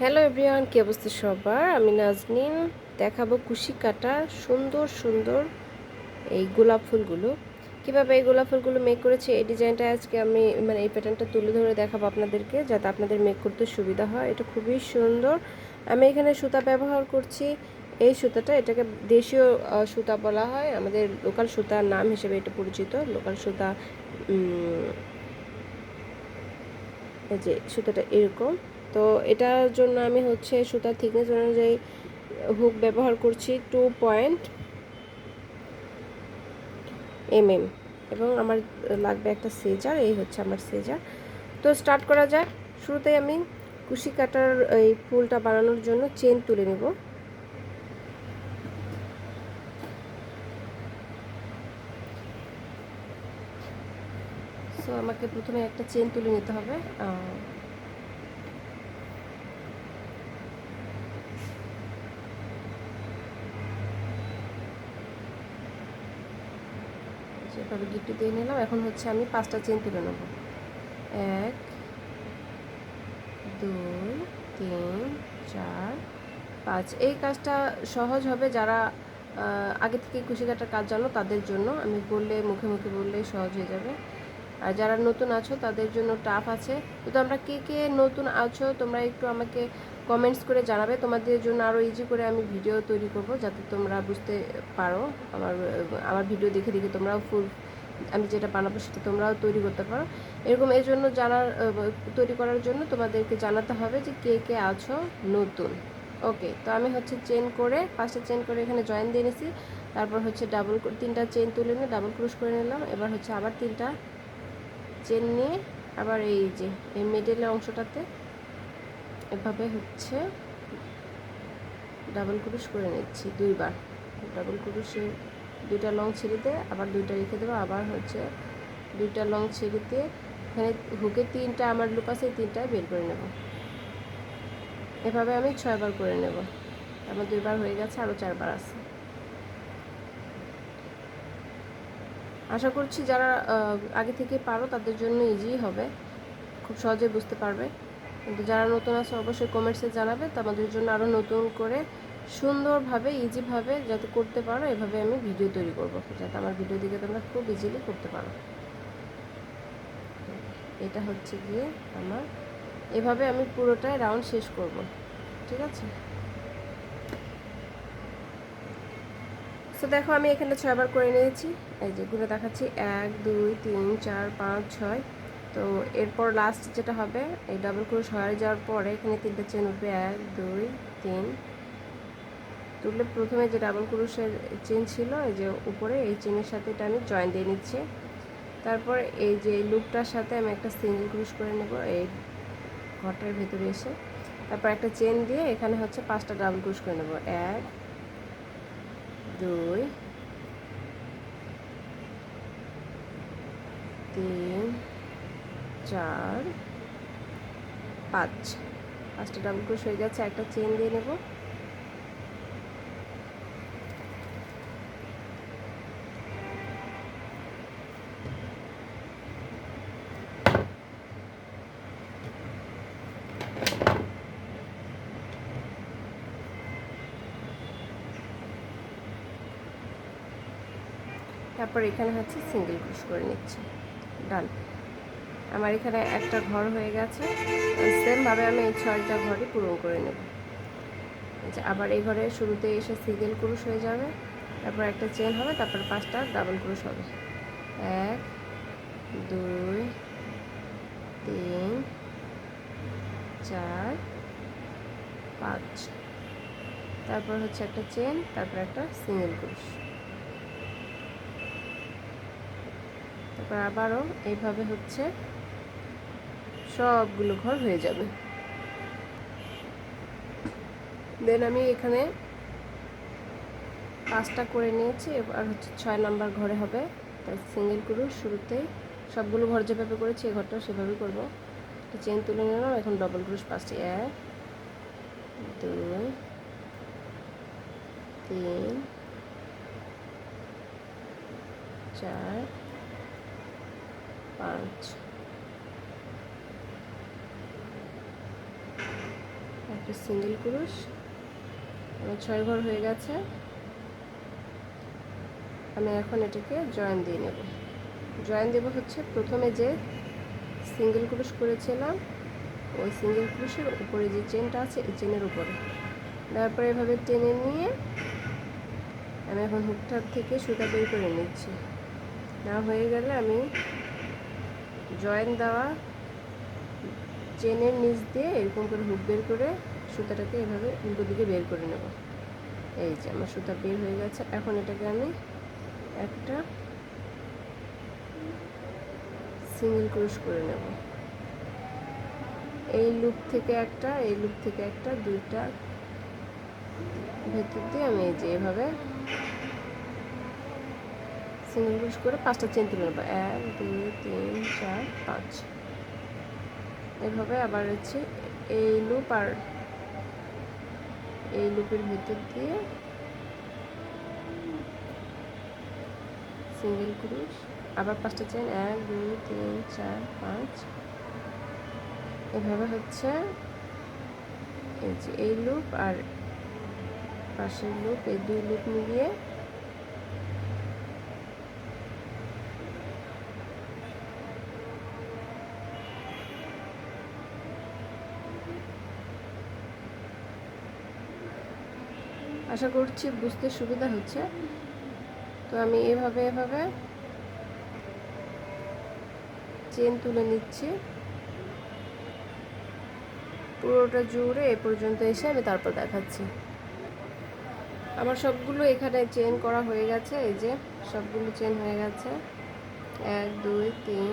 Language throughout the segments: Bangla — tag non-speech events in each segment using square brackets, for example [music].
হ্যালো এভরিওয়ান কী অবস্থা সবার? আমি নাজনীন, দেখাবো কুশি কাটা, সুন্দর সুন্দর এই গোলাপ ফুলগুলো। কীভাবে এই গোলাপ ফুলগুলো মেক করেছি, এই ডিজাইনটা আজকে আমি মানে এই প্যাটার্নটা তুলে ধরে দেখাবো আপনাদেরকে, যাতে আপনাদের মেক করতে সুবিধা হয়। এটা খুবই সুন্দর। আমি এখানে সুতা ব্যবহার করছি। এই সুতাটা, এটাকে দেশীয় সুতা বলা হয়। আমাদের লোকাল সুতার নাম হিসেবে এটা পরিচিত। লোকাল সুতা এই যে সুতাটা এরকম। তো এটার জন্য আমি হচ্ছে সুতার থিকনেস অনুযায়ী হুক ব্যবহার করছি টু পয়েন্ট এম এম এবং আমার লাগবে একটা সেজার এই হচ্ছে আমার সেজার তো স্টার্ট করা যাক। শুরুতেই আমি কুশি কাটার এই ফুলটা বানানোর জন্য চেন তুলে নেব। সো আমাকে প্রথমে একটা চেন তুলে নিতে হবে। আহ, সেভাবে গিফট দিয়ে নিলাম। এখন হচ্ছে আমি পাঁচটা চেন তুলে নেব। এক দুই তিন চার পাঁচ। এই কাজটা সহজ হবে যারা আগে থেকে কুশি কাটার কাজ জানো তাদের জন্য। আমি বললে মুখে মুখে বললে সহজ হয়ে যাবে। আর যারা নতুন আছো, তাদের জন্য টাফ আছে। তো তোমরা কে কে নতুন আছো, তোমরা একটু আমাকে কমেন্টস করে জানাবে। তোমাদের জন্য আরও ইজি করে আমি ভিডিও তৈরি করব, যাতে তোমরা বুঝতে পারো আমার আমার ভিডিও দেখে দেখে তোমরাও ফুল আমি যেটা বানাবো সেটা তোমরাও তৈরি করতে পারো। এরকম এর জন্য জানার তৈরি করার জন্য তোমাদেরকে জানাতে হবে যে কে কে আছো নতুন। ওকে তো আমি হচ্ছে চেন করে, পাঁচটা চেন করে এখানে জয়েন দিয়ে নিছি। তারপর হচ্ছে ডাবল তিনটা চেন তুলে নিয়ে ডাবল ক্রুশ করে নিলাম। এবার হচ্ছে আবার তিনটা চেন নিয়ে আবার এই যে, এই মিডলের অংশটাতে এভাবে হচ্ছে ডাবল ক্রুশ করে নিচ্ছি দুইবার। ডাবল ক্রুশে দুইটা লং ছেড়ে দিয়ে আবার দুইটা রেখে দেবো, আবার হচ্ছে দুইটা লং ছেড়ে দিয়ে এখানে হুকে তিনটা, আমার লুপ আছে এই তিনটায় বের করে নেব। এভাবে আমি ছয়বার করে নেব। আমার দুইবার হয়ে গেছে, আরও চারবার আছে। আশা করছি যারা আগে থেকে পারো তাদের জন্য ইজি হবে। খুব সহজে বুঝতে পারবে। কিন্তু যারা নতুন আছে অবশ্যই কমেন্টসে জানাবে। তো আমাদের জন্য আরও নতুন করে সুন্দরভাবে ইজিভাবে যাতে করতে পারো, এভাবে আমি ভিডিও তৈরি করব। যাতে আমার ভিডিও দিকে তোমরা খুব ইজিলি করতে পারো। এটা হচ্ছে গিয়ে আমার, এভাবে আমি পুরোটাই রাউন্ড শেষ করব। ঠিক আছে? তো দেখো, আমি এখানে ছয়বার করে নিয়েছি। এই যে, ঘুরে দেখাচ্ছি। এক, দুই, তিন, চার, পাঁচ, ছয়। তো, এরপর লাস্ট যেটা হবে, এই ডাবল ক্রোশ হয়ে যাওয়ার পরে এখানে তিনটে চেন উঠবে। এক, দুই, তিন। তুললে প্রথমে যে ডাবল ক্রোশের চেন ছিল, এই যে উপরে, এই চেনের সাথে এটা আমি জয়েন দিয়ে নিচ্ছি। তারপর এই যে লুপটার সাথে আমি একটা সিঙ্গেল ক্রুশ করে নেব, এই ঘরটার ভেতরে এসে। তারপর একটা চেন দিয়ে এখানে হচ্ছে পাঁচটা ডাবল ক্রুশ করে নেব। এক দুই তিন চার পাঁচ পাঁচটা ডাবল ক্রোশ হয়ে গেছে একটা চেন দিয়ে নেব। তারপর এখানে হচ্ছে সিঙ্গেল ক্রুশ করে নিচ্ছি। ডান আমার এখানে একটা ঘর হয়ে গেছে। সেমভাবে আমি এই ছয়টা ঘরই পূরণ করে নেব। আচ্ছা আবার এই ঘরে শুরুতে এসে সিঙ্গেল ক্রুশ হয়ে যাবে, তারপর একটা চেন হবে, তারপর পাঁচটা ডাবল ক্রুশ হবে। এক, দুই, তিন, চার, পাঁচ। তারপর হচ্ছে একটা চেন তারপর একটা সিঙ্গেল ক্রুশ। তারপর আবারও এইভাবে হচ্ছে সবগুলো ঘর হয়ে যাবে। দেন আমি এখানে পাঁচটা করে নিয়েছি, এবার হচ্ছে ছয় নাম্বার ঘরে হবে। তাই সিঙ্গেল করু শুরুতেই সবগুলো ঘর যেভাবে করেছি এই ঘরটাও সেভাবেই করব। চেন তুলে নিলাম, এখন ডবল ক্রুশ পাঁচটি। এক, দুই, তিন, চার পাঁচ একটা সিঙ্গেল ক্রুশ আমার ছয় ঘর হয়ে গেছে। আমি এখন এটাকে জয়েন দিয়ে নেব। জয়েন দেব হচ্ছে প্রথমে যে সিঙ্গেল ক্রুশ করেছিলাম, ওই সিঙ্গেল ক্রুশের উপরে যে চেনটা আছে, এই চেনের উপরে। তারপরে এভাবে টেনে নিয়ে আমি এখন হুকটার থেকে সুতা বের করে নিচ্ছি। না হয়ে গেলে আমি জয়েন দেওয়া, চেনের নিচ দিয়ে এরকম করে হুক বের করে সুতাটাকে এভাবে উল্টো দিকে বের করে নেব। এই যে আমার সুতা বের হয়ে গেছে। এখন এটাকে আমি একটা সিঙ্গেল ক্রুশ করে নেব। এই লুপ থেকে একটা, এই লুপ থেকে একটা, দুইটা ভেতর দিয়ে আমি এই যে এভাবে সিঙ্গেল ক্রুশ করে পাঁচটা চেন তুলে নেব। এক, দুই, তিন, চার, পাঁচ। এভাবে আবার হচ্ছে এই লুপ আর এই লুপের ভিতর দিয়ে সিঙ্গেল ক্রুশ, আবার পাঁচটা চেন, এক, দুই, তিন, চার, পাঁচ। এভাবে হচ্ছে এই যে এই লুপ আর পাশের লুপ এই দুই লুপ মিলিয়ে আশা করছি বুঝতে সুবিধা হচ্ছে। তো আমি এভাবে এভাবে চেন তুলে নিচ্ছি। পুরোটা জুড়ে এ পর্যন্ত এসে আমি তারপর দেখাচ্ছি। আমার সবগুলো এখানে চেন করা হয়ে গেছে, এই যে সবগুলো চেন হয়ে গেছে। এক, দুই, তিন,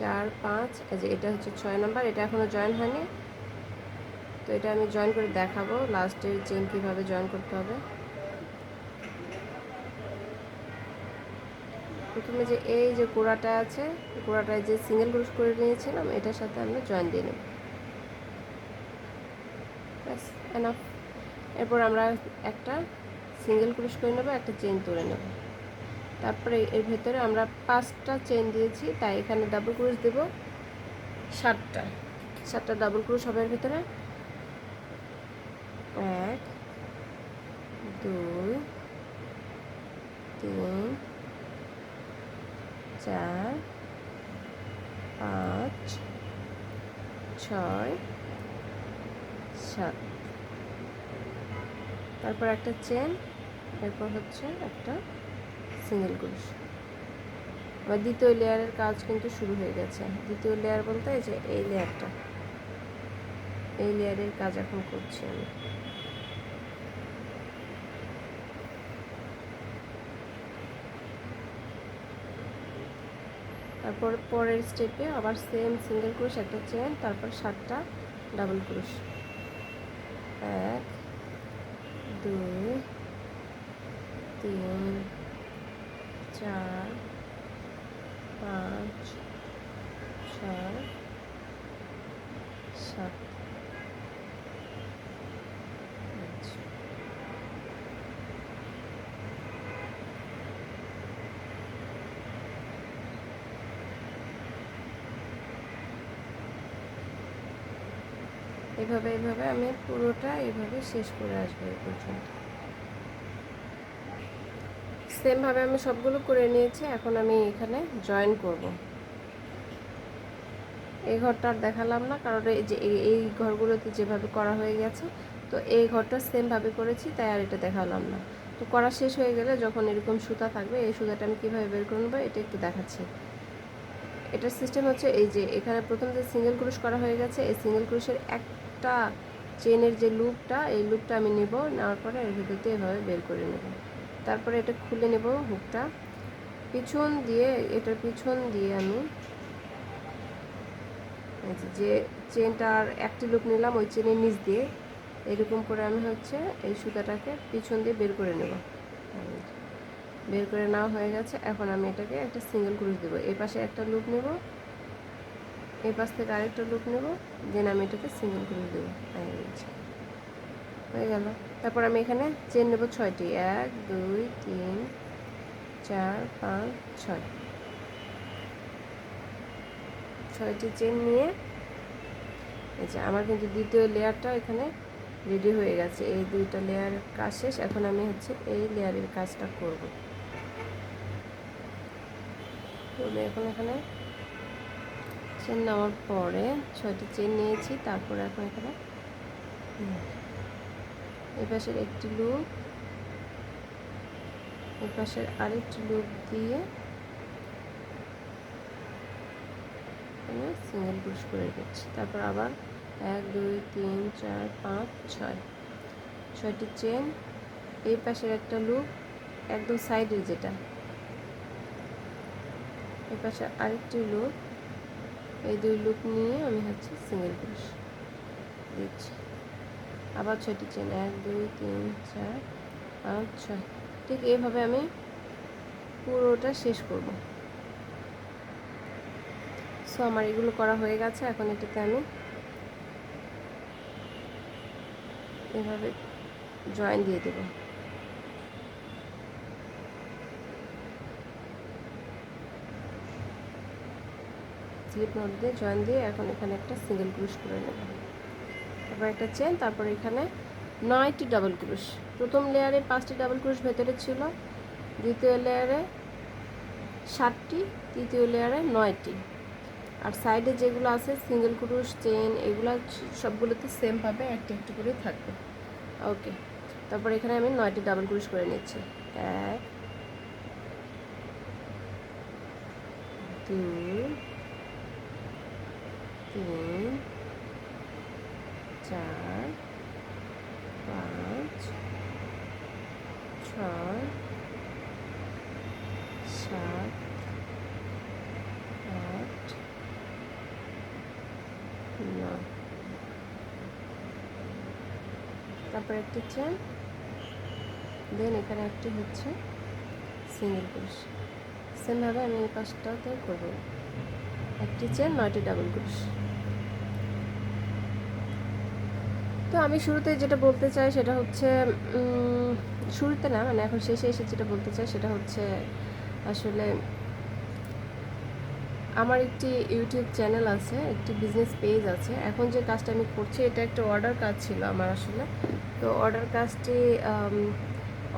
চার, পাঁচ, এই যে এটা হচ্ছে ছয় নাম্বার এটা এখনও জয়েন হয়নি। তো এটা আমি জয়েন করে দেখাবো। লাস্টের চেন কীভাবে জয়েন করতে হবে। প্রথমে যে এই যে গোড়াটা আছে কোড়াটায় যে সিঙ্গেল ক্রুশ করে নিয়েছিলাম, এটার সাথে আমরা জয়েন দিয়ে নেব। ব্যাস এরপর আমরা একটা সিঙ্গেল ক্রুশ করে নেব, একটা চেন তুলে নেব। তারপরে এর ভেতরে আমরা পাঁচটা চেন দিয়েছি, তাই এখানে ডাবল ক্রুশ দেব, সাতটা। সাতটা ডাবল ক্রুশ হবে এর ভেতরে। এক, দুই, তিন, চার, পাঁচ, ছয়, সাত। তারপর একটা চেন এরপর হচ্ছে একটা সিঙ্গেল ক্রুশ আবার দ্বিতীয় লেয়ারের কাজ কিন্তু শুরু হয়ে গেছে। দ্বিতীয় লেয়ার বলতে যে এই লেয়ারটা এই লেয়ারের কাজ এখন করছি আমি। তারপর পরের স্টেপে আবার সেম সিঙ্গেল ক্রুশ একটা চেন তারপর সাতটা ডাবল ক্রুশ এক, দুই, তিন, চার, পাঁচ, ছয়, সাত আচ্ছা এভাবে এভাবে আমি পুরোটা এভাবে শেষ করে আসব এই পর্যন্ত। সেমভাবে আমি সবগুলো করে নিয়েছি, এখন আমি এখানে জয়েন করব। এই ঘরটা আর দেখালাম না, কারণ এই যে, এই ঘরগুলোতে যেভাবে করা হয়ে গেছে, তো এই ঘরটা সেমভাবে করেছি, তাই আর এটা দেখালাম না। তো করা শেষ হয়ে গেলে যখন এরকম সুতা থাকবে, এই সুতাটা আমি কীভাবে বের করে নেব, এটা একটু দেখাচ্ছি। এটার সিস্টেম হচ্ছে এই যে, এখানে প্রথম যে সিঙ্গেল ক্রুশ করা হয়ে গেছে, এই সিঙ্গেল ক্রুশের একটা চেনের যে লুপটা, এই লুপটা আমি নেব, নেওয়ার পরে এর ভিতর দিয়ে এভাবে বের করে নেব। তারপরে এটা খুলে নেব হুকটা। পিছন দিয়ে, এটার পিছন দিয়ে আমি যে চেনটার একটি লুপ নিলাম, ওই চেনের নিচ দিয়ে, এরকম করে আমি হচ্ছে এই সুতাটাকে পিছন দিয়ে বের করে নেব। বের করে নেওয়া হয়ে গেছে। এখন আমি এটাকে একটা সিঙ্গেল ক্রুশ দেবো। এই পাশে একটা লুপ নেব এই পাশ থেকে আরেকটা লুপ নেব দেন আমি এটাকে সিঙ্গেল করে দেবো হয়ে গেল। তারপর আমি এখানে চেন নেব ছয়টি, এক, দুই, তিন, চার, পাঁচ, ছয়। ছয়টি চেন নিয়ে যে আমার কিন্তু দ্বিতীয় লেয়ারটা এখানে রেডি হয়ে গেছে। এই দুইটা লেয়ারের কাজ শেষ। এখন আমি হচ্ছে এই লেয়ারের কাজটা করব। আমি এখন এখানে চেন নেওয়ার পরে ছয়টি চেন নিয়েছি, তারপরে এখন এখানে এই পাশের একটি লুপ এই পাশের আরেকটি লুপ দিয়ে সিঙ্গেল ক্রুশ করে দিচ্ছি তারপর আবার এক, দুই, তিন, চার, পাঁচ, ছয়। ছয়টি চেন এই পাশের একটা লুপ একদম সাইডের যেটা। এই পাশে আরেকটি লুপ এই দুই লুক নিয়ে আমি হচ্ছে সিঙ্গেল ক্রুশ দিচ্ছি। আবার ছয়টি চেন এক, দুই, তিন, চার, পাঁচ, ছয়। ঠিক এইভাবে আমি পুরোটা শেষ করব। সো আমার এগুলো করা হয়ে গেছে। এখন এটাতে আমি এভাবে জয়েন দিয়ে দেব। স্লিপ নোট দিয়ে জয়েন দিয়ে এখন এখানে একটা সিঙ্গেল ক্রুশ করে নেব। তারপর একটা চেন তারপর এখানে নয়টি ডাবল ক্রুশ। প্রথম লেয়ারে পাঁচটি ডাবল ক্রুশ, ভেতরে ছিল। দ্বিতীয় লেয়ারে সাতটি, তৃতীয় লেয়ারে নয়টি। আর সাইডে যেগুলো আছে সিঙ্গেল ক্রুশ চেন এগুলো সবগুলোতে সেম পাবে একটা একটু করে থাকবে। ওকে তারপর এখানে আমি নয়টি ডাবল ক্রুশ করে নিচ্ছি। এক, দুই তিন চার পাঁচ ছয় সাত আট নয় তারপর একটি চেন দেন এখানে একটি হচ্ছে সিঙ্গেল ক্রুশ সেমভাবে আমি এই পাশটাতে করব একটি চেন নয়টি ডাবল ক্রুশ। তো আমি শুরুতে যেটা বলতে চাই সেটা হচ্ছে শুরুতে না মানে এখন শেষে এসে যেটা বলতে চাই সেটা হচ্ছে আসলে আমার একটি ইউটিউব চ্যানেল আছে, একটি বিজনেস পেজ আছে। এখন যে কাজটা আমি করছি, এটা একটা অর্ডার কাজ ছিল আমার আসলে। তো অর্ডার কাজটি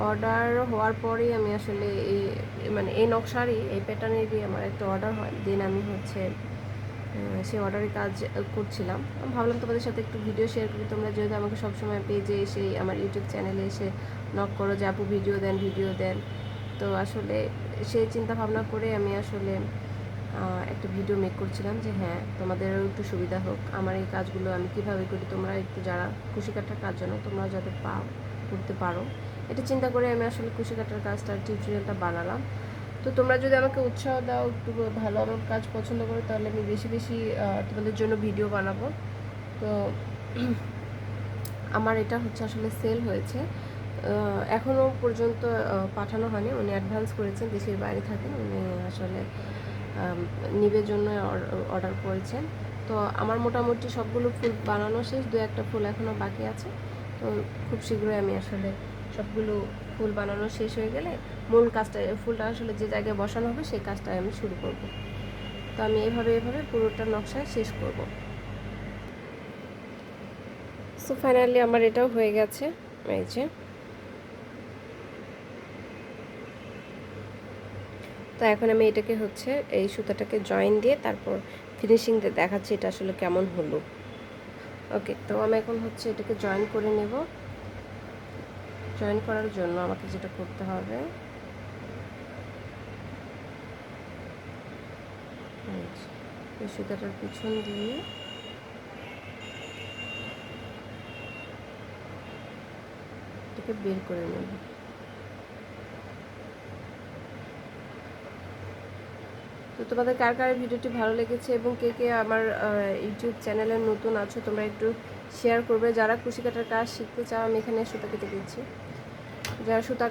অর্ডার হওয়ার পরেই আমি আসলে এই মানে এই নকশারই, এই প্যাটার্নেরই আমার একটা অর্ডার হয়। দেন আমি হচ্ছে সেই অর্ডারের কাজ করছিলাম। ভাবলাম তোমাদের সাথে একটু ভিডিও শেয়ার করি। তোমরা যেহেতু আমাকে সবসময় পেজে এসে, আমার ইউটিউব চ্যানেলে এসে নক করো যে, আপু ভিডিও দেন ভিডিও দেন। তো আসলে সেই চিন্তা ভাবনা করে আমি আসলে একটা ভিডিও মেক করছিলাম যে হ্যাঁ তোমাদেরও একটু সুবিধা হোক। আমার এই কাজগুলো আমি কীভাবে করি? তোমরা একটু যারা খুশি কাটার কাজ জানো তোমরা যাতে পাও, করতে পারো। এটা চিন্তা করে আমি আসলে কুশি কাটার কাজটার টিউটোরিয়ালটা বানালাম। তো তোমরা যদি আমাকে উৎসাহ দাও, একটু ভালো আমার কাজ পছন্দ করো, তাহলে আমি বেশি বেশি তোমাদের জন্য ভিডিও বানাবো। তো [clears throat] আমার এটা হচ্ছে আসলে সেল হয়েছে। এখনও পর্যন্ত পাঠানো হয়নি। উনি অ্যাডভান্স করেছেন, দেশের বাইরে থাকেন। উনি আসলে নিবের জন্য অর্ডার করেছেন। তো আমার মোটামুটি সবগুলো ফুল বানানো শেষ, দু একটা ফুল এখনও বাকি আছে। তো খুব শীঘ্রই আমি আসলে সবগুলো ফুল বানানো শেষ হয়ে গেলে মূল কাজটা, ফুলটা আসলে যে জায়গায় বসানো হবে সেই কাজটা আমি শুরু করব। তো আমি এভাবে এভাবে পুরোটা নকশা শেষ করব। সো ফাইনালি আমার এটাও হয়ে গেছে, এই যে। তো এখন আমি এটাকে হচ্ছে এই সুতাটাকে জয়েন দিয়ে তারপর ফিনিশিং দিয়ে দেখাচ্ছি এটা আসলে কেমন হলো। ওকে তো আমি এখন হচ্ছে এটাকে জয়েন করে নেব। জয়েন করার জন্য আমাকে যেটা করতে হবে। সুতাটার পিছন দিয়ে। এটাকে বের করে নেব। তো তোমাদের কার কার ভিডিওটি ভালো লেগেছে এবং কে কে আমার ইউটিউব চ্যানেলে নতুন আছো তোমরা একটু শেয়ার করবে। যারা কুশি কাটার কাজ শিখতে চাও, আমি এখানে সুতা কেটে দিচ্ছি। যারা সুতা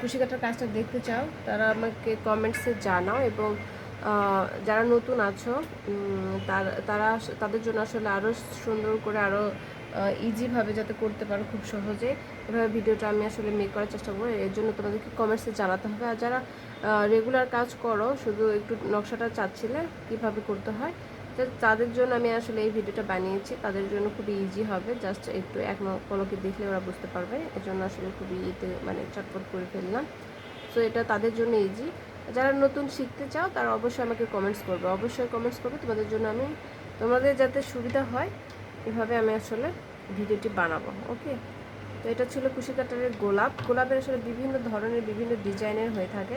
কুশি কাটার কাজটা দেখতে চাও, তারা আমাকে কমেন্টসে জানাও এবং যারা নতুন আছো তার- তাদের জন্য আসলে আরও সুন্দর করে আরও ইজিভাবে যাতে করতে পারো খুব সহজে। এভাবে ভিডিওটা আমি আসলে মেক করার চেষ্টা করব। এর জন্য তোমাদেরকে কমেন্টসে জানাতে হবে। আর যারা রেগুলার কাজ করো, শুধু একটু নকশাটা চাচ্ছিলে, কীভাবে করতে হয় তো তাদের জন্য আমি আসলে এই ভিডিওটা বানিয়েছি। তাদের জন্য খুবই ইজি হবে। জাস্ট একটু এক পলকে দেখলে ওরা বুঝতে পারবে। এর জন্য আসলে খুবই ইতে মানে চটপট করে ফেললাম। সো এটা তাদের জন্য ইজি যারা নতুন শিখতে চাও, তারা অবশ্যই আমাকে কমেন্টস করবে। অবশ্যই কমেন্টস করবে। তোমাদের জন্য আমি তোমাদের যাতে সুবিধা হয়, এভাবে আমি আসলে ভিডিওটি বানাবো। ওকে তো এটা ছিল কুশি কাটারের গোলাপ। গোলাপের আসলে বিভিন্ন ধরনের, বিভিন্ন ডিজাইনের হয়ে থাকে।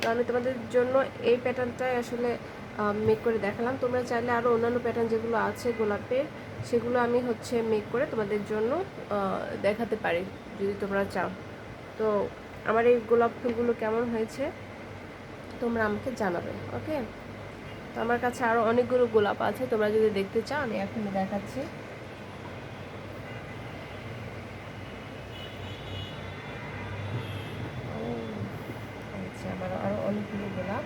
তো আমি তোমাদের জন্য এই প্যাটার্নটাই আসলে মেক করে দেখালাম। তোমরা চাইলে আরও অন্যান্য প্যাটার্ন যেগুলো আছে গোলাপের সেগুলো আমি হচ্ছে মেক করে তোমাদের জন্য দেখাতে পারি, যদি তোমরা চাও। তো আমার এই গোলাপ ফুলগুলো কেমন হয়েছে, তোমরা আমাকে জানাবে ওকে তো আমার কাছে আরও অনেকগুলো গোলাপ আছে, তোমরা যদি দেখতে চাও, আমি এখনই দেখাচ্ছি ও, আচ্ছা আমার আরও অনেকগুলো গোলাপ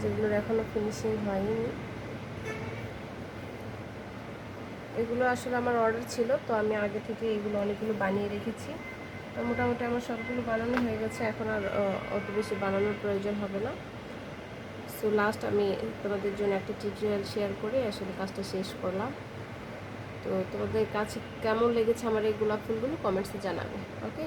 যেগুলোর এখনও ফিনিশিং হয়নি। এগুলো আসলে আমার অর্ডার ছিল, তো আমি আগে থেকে এগুলো অনেকগুলো বানিয়ে রেখেছি। তো মোটামুটি আমার সবগুলো বানানো হয়ে গেছে, এখন আর অত বেশি বানানোর প্রয়োজন হবে না। সো লাস্ট আমি তোমাদের জন্য একটা টিউটোরিয়াল শেয়ার করে আসলে কাজটা শেষ করলাম। তো তোমাদের কাছে কেমন লেগেছে আমার এই গোলাপ ফুলগুলো? কমেন্টসে জানাবে ওকে